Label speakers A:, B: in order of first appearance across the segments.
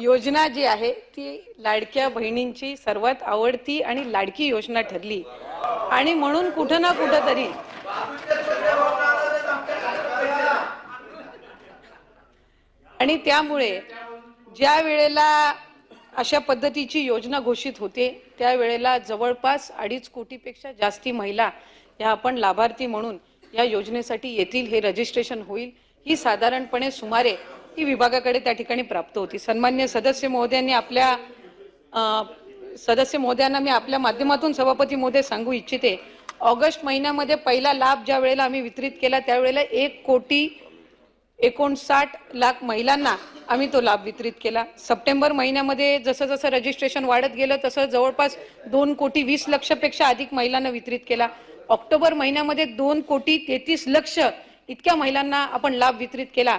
A: योजना जी आहे ती लाडक्या बहिणींची सर्वात आवडती आणि लाडकी योजना ठरली. आणि म्हणून कुठं ना कुठं तरी आणि त्यामुळे ज्या वेळेला अशा पद्धतीची योजना घोषित होते त्यावेळेला जवळपास अडीच कोटीपेक्षा जास्ती महिला या आपण लाभार्थी म्हणून या योजनेसाठी येतील हे रजिस्ट्रेशन होईल. ही साधारणपणे सुमारे ही विभागाकडे त्या ठिकाणी प्राप्त होती. सन्मान्य सदस्य महोदयांनी आपल्या सदस्य महोदयांना मी आपल्या माध्यमातून सभापती महोदय सांगू इच्छिते ऑगस्ट महिन्यामध्ये पहिला लाभ ज्या वेळेला आम्ही वितरित केला त्यावेळेला एक कोटी एकोणसाठ लाख महिलांना आम्ही तो लाभ वितरित केला. सप्टेंबर महिन्यामध्ये जसं जसं रजिस्ट्रेशन वाढत गेलं तसं जवळपास दोन कोटी वीस लक्षपेक्षा अधिक महिलांना वितरित केला. ऑक्टोबर महिन्यामध्ये दोन कोटी तेहतीस लक्ष इतक्या महिलांना आपण लाभ वितरित केला.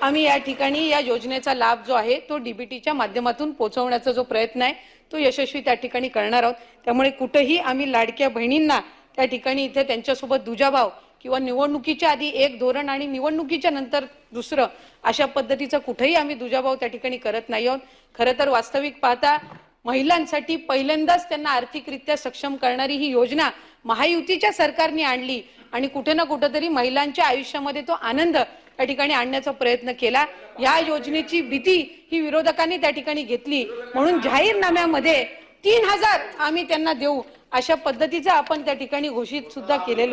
A: आम्ही या ठिकाणी या योजनेचा लाभ जो आहे तो डीबीटीच्या माध्यमातून पोहोचवण्याचा जो प्रयत्न आहे तो यशस्वी त्या ठिकाणी करणार आहोत. त्यामुळे कुठेही आम्ही लाडक्या बहिणींना त्या ठिकाणी इथे त्यांच्यासोबत दुजाभाव किंवा निवडणुकीच्या आधी एक धोरण आणि निवडणुकीच्या नंतर दुसरं अशा पद्धतीचा कुठेही आम्ही दुजाभाव त्या ठिकाणी करत नाही आहोत. खरं तर वास्तविक पाहता महिलांसाठी पहिल्यांदाच त्यांना आर्थिकरित्या सक्षम करणारी ही योजना महायुतीच्या सरकारने आणली आणि कुठे ना कुठेतरी महिलांच्या आयुष्यामध्ये तो आनंद त्या ठिकाणी आणण्याचा प्रयत्न केला. या योजनेची भीती ही विरोधकांनी त्या ठिकाणी घेतली. म्हणून जाहीरनाम्यामध्ये तीन हजार आम्ही त्यांना देऊ अशा पद्धतीचं आपण त्या ठिकाणी घोषित सुद्धा केलेलं